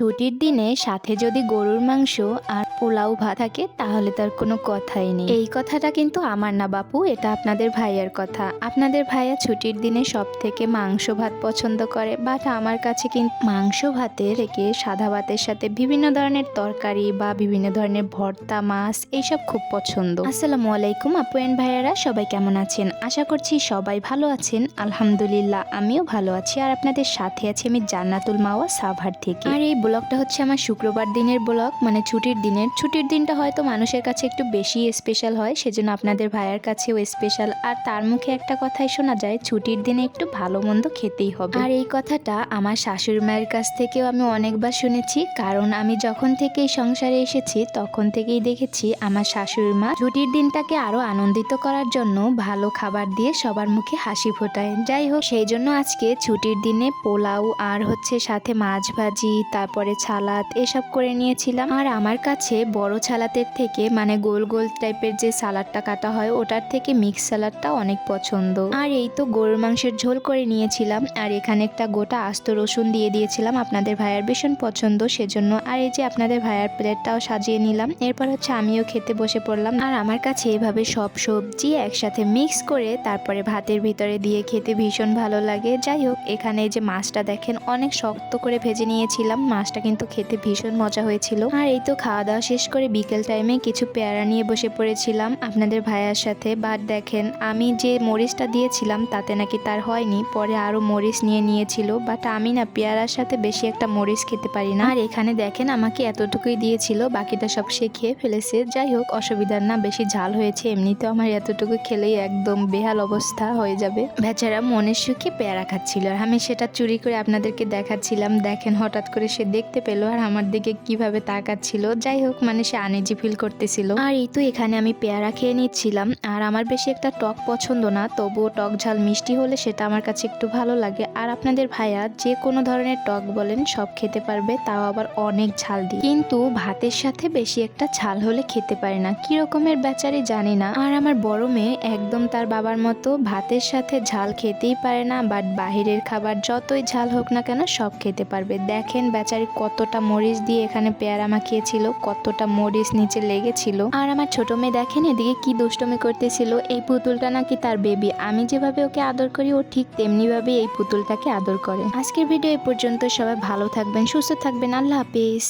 ছুটির দিনে সাথে যদি গরুর মাংস আর পোলাও ভাত থাকে, তাহলে তার কোনো কথাই নেই। এই কথাটা কিন্তু আমার না, বাপু, এটা আপনাদের ভাইয়ার কথা। আপনাদের ভাইয়া ছুটির দিনে সব থেকে মাংস ভাত পছন্দ করে বাট আমার কাছে কিন্তু মাংস ভাতে থেকে সাদা ভাতের সাথে বিভিন্ন ধরনের তরকারি বা বিভিন্ন ধরনের ভর্তা, মাছ, এইসব খুব পছন্দ। আসসালামু আলাইকুম, আপু এন্ড ভাইয়ারা, সবাই কেমন আছেন? আশা করছি সবাই ভালো আছেন। আলহামদুলিল্লাহ, আমিও ভালো আছি। আর আপনাদের সাথে আছি আমি জান্নাতুল মাওয়া সাভার থেকে। আর এই ব্লগটা হচ্ছে আমার শুক্রবার দিনের ব্লগ মানে ছুটির দিনের ছুটির দিনটা হয়তো মানুষের কাছে একটু বেশি স্পেশাল হয়, সেজন্য আপনাদের ভাইয়ের কাছেও স্পেশাল আর তার মুখে একটা কথাই শোনা যায়, ছুটির দিনে একটু ভালো মন্দ খেতেই হবে। আর এই কথাটা আমার শাশুড়ি মায়ের কাছ থেকেও আমি অনেকবার শুনেছি, কারণ আমি যখন থেকে এই সংসারে এসেছি, তখন থেকেই দেখেছি আমার শাশুড়ি মা ছুটির দিনটাকে আরও আনন্দিত করার জন্য ভালো খাবার দিয়ে সবার মুখে হাসি ফোটায়। যাই হোক, সেই জন্য আজকে ছুটির দিনে পোলাও আর হচ্ছে সাথে মাছ ভাজি, তারপরে ছালাদ, এসব করে নিয়েছিলাম। আর আমার কাছে বড় ছালাতের থেকে মানে গোল গোল টাইপের যে সালাডটা কাটা হয়, ওটার থেকে মিক্স সালাডটা অনেক পছন্দ। আর এই তো গরুর মাংসের ঝোল করে নিয়েছিলাম, আর এখানে একটা গোটা আস্ত রসুন দিয়ে দিয়েছিলাম, আপনাদের ভাইয়ার ভীষণ পছন্দ, সেজন্য। আর এই যে আপনাদের ভাইয়ার প্লেটটাও সাজিয়ে নিলাম, এরপর হচ্ছে আমিও খেতে বসে পড়লাম। আর আমার কাছে এভাবে সব সবজি একসাথে মিক্স করে, তারপরে ভাতের ভিতরে দিয়ে খেতে ভীষণ ভালো লাগে। যাই হোক, এখানে যে মাছটা দেখেন, অনেক শক্ত করে ভেজে নিয়েছিলাম, মাছটা কিন্তু খেতে ভীষণ মজা হয়েছিল। আর এই তো খাওয়া দাওয়া শেষ করে বিকেল টাইমে কিছু পেয়ারা নিয়ে বসে পড়েছিলাম আপনাদের ভাইয়ার সাথে। বাট দেখেন, আমি যে মরিচটা দিয়েছিলাম তাতে নাকি তার হয়নি, পরে আরও মরিচ নিয়ে নিয়েছিল বাট আমি না পেয়ারার সাথে বেশি একটা মরিচ খেতে পারি না। আর এখানে দেখেন আমাকে এতটুকুই দিয়েছিল, বাকিটা সব সে খেয়ে ফেলেছে। যাই হোক, অসুবিধার না, বেশি ঝাল হয়েছে, এমনিতেও আমার এতটুকু খেলেই একদম বেহাল অবস্থা হয়ে যাবে। বেচারা মনের সুখে পেয়ারা খাচ্ছিল, আর আমি সেটা চুরি করে আপনাদেরকে দেখাচ্ছিলাম। দেখেন হঠাৎ করে সে দেখতে পেল, আর আমার দিকে কীভাবে তাকাচ্ছিল। যাই হোক মানে সে আনেজি ফিল করতেছিল। আর এই তো এখানে আমি পেয়ারা খেয়ে নিচ্ছিলাম, আর আমার বেশি একটা টক পছন্দ না, তবুও টক ঝাল মিষ্টি হলে সেটা আমার কাছে একটু ভালো লাগে। আর আপনাদের ভাইয়া যে কোনো ধরনের টক বলেন, সব খেতে পারবে, তাও আবার অনেক ঝাল দিই কিন্তু ভাতের সাথে বেশি একটা ঝাল হলে খেতে পারে না, কি রকমের বেচারি জানি না। আর আমার বড় মেয়ে একদম তার বাবার মতো ভাতের সাথে ঝাল খেতেই পারে না বাট বাহিরের খাবার যতই ঝাল হোক না কেন সব খেতে পারবে। দেখেন বেচারি কতটা মরিচ দিয়ে এখানে পেয়ারা মাখিয়েছিল কতটা মরিচ নিচে লেগেছিল। আর আমার ছোট মেয়ে দেখেন এদিকে কি দুষ্টমি করতেছিল। এই পুতুলটা নাকি তার বেবি আমি যেভাবে ওকে আদর করি, ও ঠিক তেমনি ভাবে এই পুতুলটাকে আদর করে। আজকের ভিডিও এই পর্যন্ত। সবাই ভালো থাকবেন, সুস্থ থাকবেন। আল্লাহ হাফিজ।